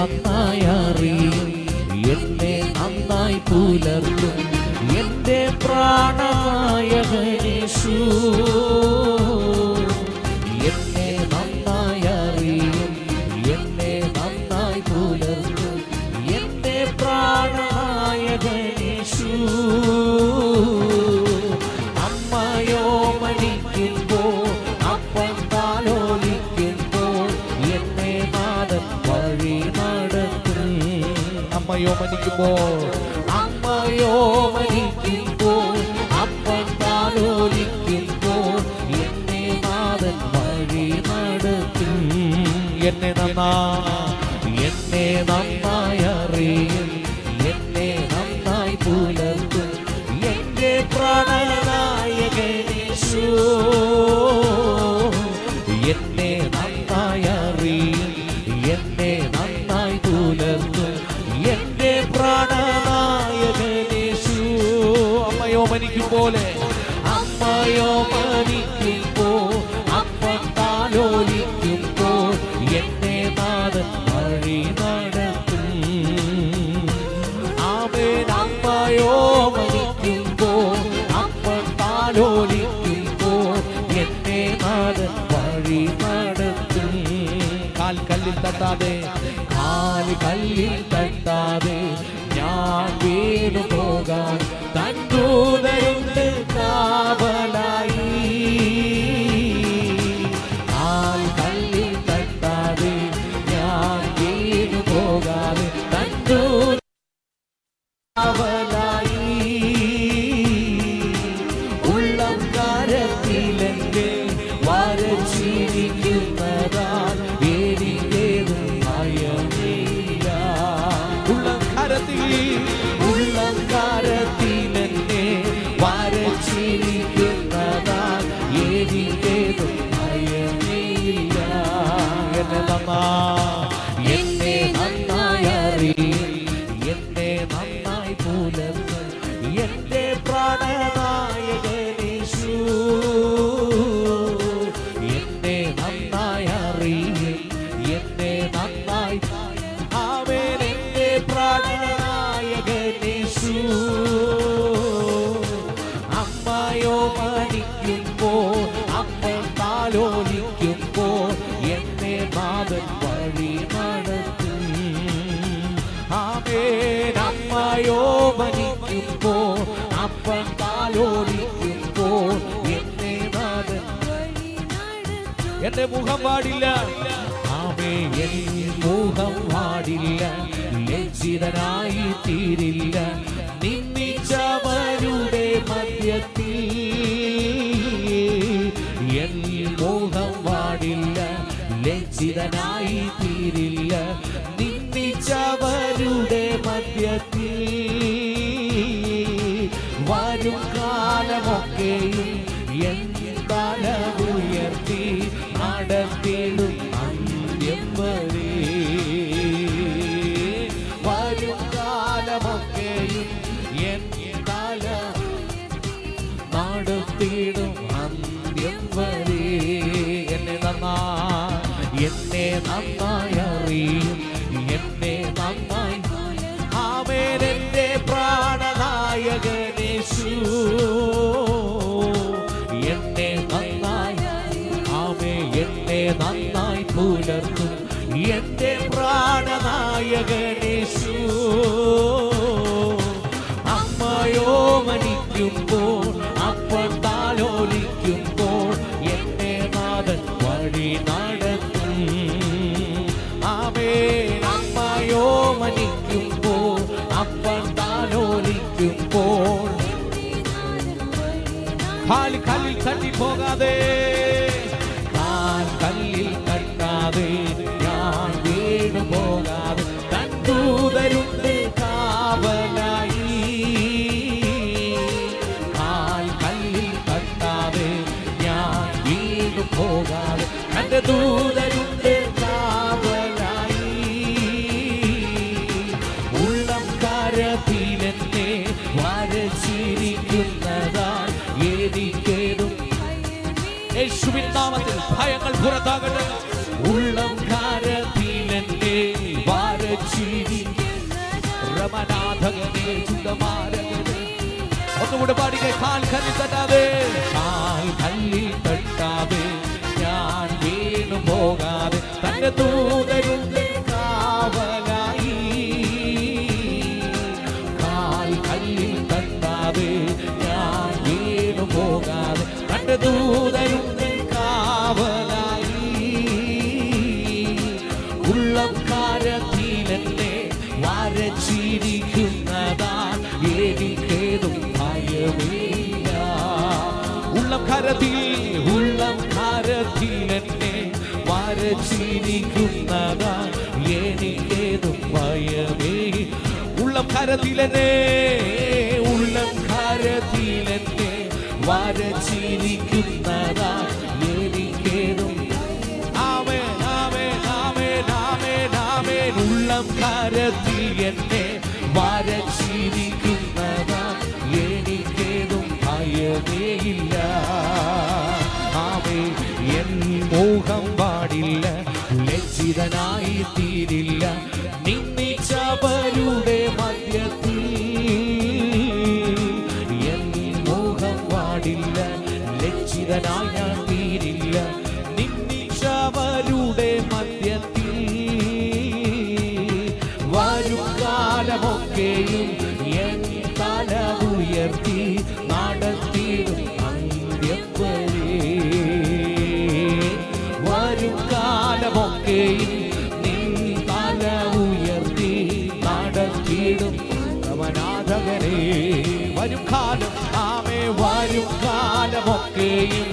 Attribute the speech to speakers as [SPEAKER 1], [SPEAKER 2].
[SPEAKER 1] നന്നായി എന്നെ നന്നായി പുലർത്തും. എന്റെ ഗണേശു എന്നെ നന്നായി അറിയും. എന്നെ നന്നായി പുലർത്തും. എന്റെ പ്രാണമായ അമ്മയോ
[SPEAKER 2] അമ്മയോ മനിക്കുമ്പോൾ
[SPEAKER 1] അമ്മയോ മരിക്കുമ്പോൾ അപ്പൻ താലോലിക്കുമ്പോൾ എന്നെ നാഥൻ വഴി നടത്തും.
[SPEAKER 2] എന്നെ നന്നാ
[SPEAKER 1] എന്നെ നന്നായി അറിയും. എന്നെ നന്നായി പുലർത്തും. എന്റെ പ്രാണനായകനേശു എന്നെ നന്നായി അറിയും. എന്നെ നന്നായി പുലർത്തും. എന്റെ പ്രാണനായകനേശു
[SPEAKER 2] അമ്മയോ മനിക്കുമ്പോലെ
[SPEAKER 1] അമ്മയോ
[SPEAKER 2] കാൽ കല്ലിൽ തട്ടാതെ
[SPEAKER 1] കാൽ കല്ലിൽ തട്ടാതെ ഞാൻ വീണു പോകാൻ. തന്തൂതരുണ്ട് കാവലായി
[SPEAKER 2] എന്നെ
[SPEAKER 1] ആമേൻ അമ്മയോ മരിക്കുമ്പോൾ അപ്പം താലോലിക്കുമ്പോൾ എന്നെ നാഥൻ
[SPEAKER 2] എന്റെ മുഖം പാടില്ല
[SPEAKER 1] ആമേ എൻ മുഖം വാടില്ല. ലജ്ജിതനായി തീരില്ല. നിന്ദിച്ചവരുടെ മധ്യത്തിൽ എൻ മുഖം വാടില്ല. ലജ്ജിതനായി തീരില്ല. നിന്ദിച്ചവരുടെ മധ്യത്തിൽ വരും കാലമൊക്കെയും എൻ തല ഉയർത്തി നടത്തിടും അന്ത്യം വരെ. വരും കാലമൊക്കെയും എൻ തല നടത്തിടും അന്ത്യം വരെ. എന്നെ നന്നാ എന്നെ നന്നായി നന്നായി പുലർത്തും എന്റെ പ്രാണനായകനേശു അമ്മയോ മനിക്കുമ്പോൾ അപ്പം താലോലിക്കുമ്പോൾ എന്റെ നാഥൻ വഴി നടത്തും ആമേ അമ്മയോ മനിക്കുമ്പോൾ അപ്പം താലോലിക്കുമ്പോൾ.
[SPEAKER 2] കാലി കല്ലിൽ തട്ടി പോകാതെ.
[SPEAKER 1] താൻ കല്ലിൽ തട്ടാതെ ഞാൻ വീണു പോകാതെ
[SPEAKER 2] പുറത്താകട്ടെ.
[SPEAKER 1] ഉള്ളം കാരത്തിലെന്നെ വാരച്ചിരി
[SPEAKER 2] രമനാഥകനെ ചുണ്ടമാരകനെ. ഒന്നുകൂടെ പാടിക്കേ കാൽ കല്ലിൽ തട്ടാതെ
[SPEAKER 1] കാൽ കല്ലിൽ തട്ടാതെ ഞാൻ വീണു പോകാതെ തന്റെ ദൂതരുണ്ട് ഉള്ളം കാരത്തിലെന്നെ വരച്ചിരിക്കുന്നതാ എനിക്കേതും ഭയമില്ല.
[SPEAKER 2] ഉള്ളം കരത്തിൽ
[SPEAKER 1] ഉള്ളം കാരത്തിലെന്നെ വരച്ചിരിക്കുന്നതാ എനിക്കേതും ഭയമേ
[SPEAKER 2] ഉള്ളം കരത്തിലെന്നെ
[SPEAKER 1] ഉള്ളം ഭയമേയില്ല ആമേ എൻ മോഹം പാടില്ല ലജ്ജിതനായി തീരില്ല. നിന്നിച്ചവരുടെ അവനാഥകനെ
[SPEAKER 2] വരും കാലം
[SPEAKER 1] ആമേ വരും കാലമൊക്കെയും